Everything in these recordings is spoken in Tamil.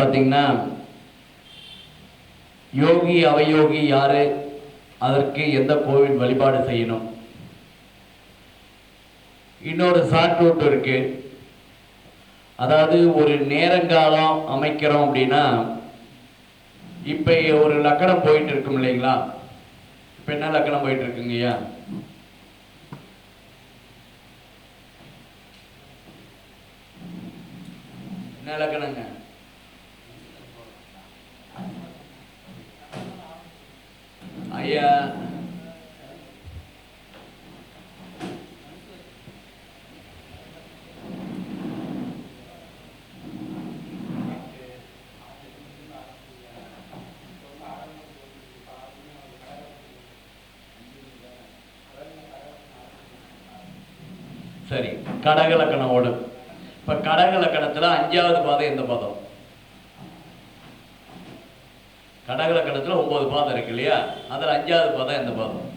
பார்த்தீங்கன்னா யோகி அவயோகி யாரு? அதற்கு எந்த கோவில் வழிபாடு செய்யணும்? இன்னொரு ஷார்ட் ரூட் இருக்கு. அதாவது ஒரு நேரங்காலம் அமைக்கிறோம் அப்படின்னா இப்போ ஒரு லக்கணம் போயிட்டு இருக்கும் இல்லைங்களா? இப்போ என்ன லக்கணம் போயிட்டு இருக்குங்கய்யா என்ன லக்கணங்க? ஐயா சரி கடகலக்கணம் ஓடும் இப்ப கடகலக்கணத்துல அஞ்சாவது பாதம் எந்த பாதம்? கடகலக்கணத்துல ஒன்பது பாதம் இருக்கு இல்லையா? அதுல அஞ்சாவது பாதம் எந்த பாதம்?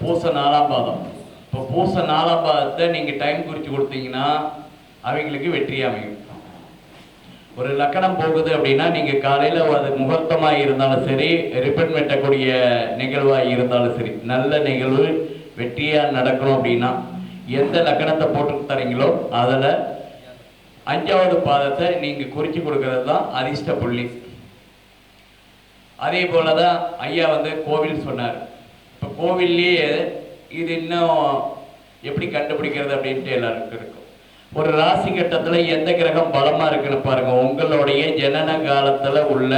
பூச நாலாம் பாதம். இப்போ பூச நாலாம் பாதத்தை நீங்க டைம் குறிச்சு கொடுத்தீங்கன்னா அவங்களுக்கு வெற்றி அமையும். ஒரு லக்கணம் போகுது அப்படின்னா நீங்க காலையில அது முகூர்த்தமாக இருந்தாலும் சரி ரிப்பன் வெட்டக்கூடிய நிகழ்வாக இருந்தாலும் சரி நல்ல நிகழ்வு வெற்றியா நடக்கணும் அப்படின்னா எந்த லக்கணத்தை போட்டு தரீங்களோ அதில் அஞ்சாவது பாதத்தை நீங்க குறிச்சு கொடுக்கறது தான் அதிர்ஷ்ட புள்ளி. அதே போலதான் ஐயா வந்து கோவில் சொன்னார். இப்போ கோவில்லையே இது இன்னும் எப்படி கண்டுபிடிக்கிறது அப்படின்ட்டு எல்லாருக்கும் இருக்கும். ஒரு ராசி கட்டத்துல எந்த கிரகம் பலமா இருக்குன்னு பாருங்க. உங்களுடைய ஜனன காலத்துல உள்ள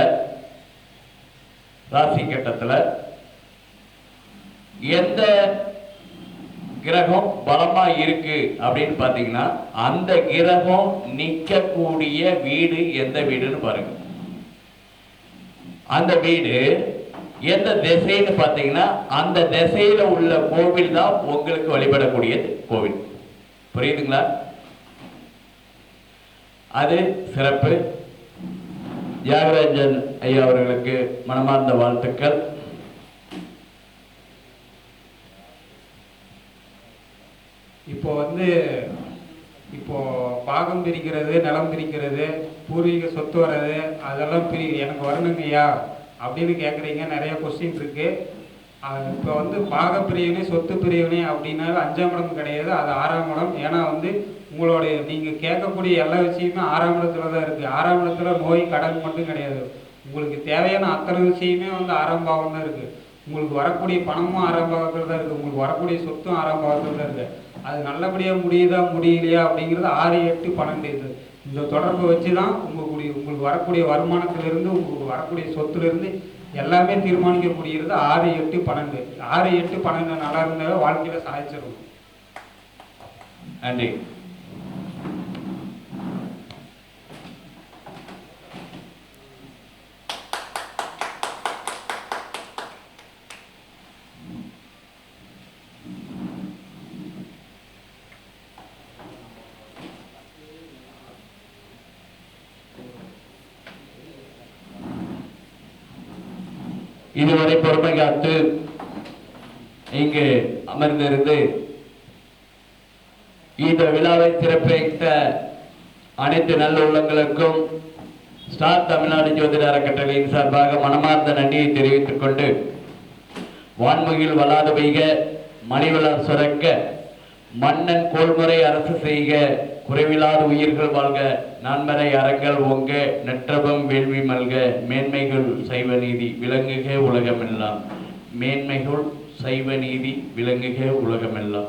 ராசி கட்டத்துல எந்த கிரகம் பலமா இருக்கு அப்படின்னு பாத்தீங்கன்னா அந்த கிரகம் நிக்கக்கூடிய வீடு எந்த வீடுன்னு பாருங்க. அந்த வீடு எந்த திசைன்னு பார்த்தீங்கன்னா அந்த திசையில உள்ள கோவில் தான் உங்களுக்கு வழிபடக்கூடிய கோவில். புரியுதுங்களா? அது சிறப்பு. தியாகராஜன் ஐயா அவர்களுக்கு மனமார்ந்த வாழ்த்துக்கள். இப்போ வந்து இப்போ பாகம் பிரிக்கிறது நிலம் பிரிக்கிறது பூர்வீக சொத்து வர்றது அதெல்லாம் பிரி எனக்கு வரணுங்கய்யா அப்படின்னு கேட்குறீங்க நிறைய கொஸ்டின் இருக்கு. அது இப்போ வந்து பாக பிரிவினை சொத்து பிரிவினை அப்படின்னாலும் அஞ்சாம் இடம் கிடையாது. அது ஆறாம் இடம். ஏன்னா வந்து உங்களுடைய நீங்கள் கேட்கக்கூடிய எல்லா விஷயமே ஆறாம் இடத்துல தான் இருக்குது ஆறாம் இடத்துல நோய் கடன் மட்டும் கிடையாது. உங்களுக்கு தேவையான அத்தனை விஷயமே வந்து ஆறாம் பாகம் தான் இருக்குது உங்களுக்கு வரக்கூடிய பணமும் ஆறாம் பாகத்தில் தான் இருக்குது உங்களுக்கு வரக்கூடிய சொத்தும் ஆறாம் பாகத்தில் தான் இருக்குது அது நல்லபடியாக முடியுதா முடியலையா அப்படிங்கிறது ஆறு எட்டு பன்னெண்டு இது. இந்த தொடர்பை வச்சு தான் உங்களுடைய உங்களுக்கு வரக்கூடிய வருமானத்திலிருந்து உங்களுக்கு வரக்கூடிய சொத்துலேருந்து எல்லாமே தீர்மானிக்க முடிகிறது ஆறு எட்டு பன்னெண்டு. ஆறு எட்டு பன்னெண்டு நல்லா இருந்தாலும் வாழ்க்கையில் சாதிச்சிடும் நன்றி. இதுவரை பொறுமை காத்து இங்கு அமர்ந்திருந்து இந்த விழாவை சிறப்பித்த அனைத்து நல்ல உள்ளங்களுக்கும் ஸ்டார் தமிழ்நாடு ஜோதிட அறக்கட்டளையின் சார்பாக மனமார்ந்த நன்றியை தெரிவித்துக் கொண்டு வான்முகில் வளாது பெய்க மணிவளர் சுரக்க மன்னன் கோல்முறை அரசு செய்க குறைவிலாத உயிர்கள் வாழ்க நான்மறை அறங்கள் ஒங்க நற்றபம் வேள்வி மல்க மேன்மைகள் சைவ நீதி விளங்குக உலகமெல்லாம். மேன்மைகள் சைவ நீதி விளங்குக உலகமெல்லாம்.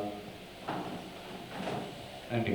நன்றி.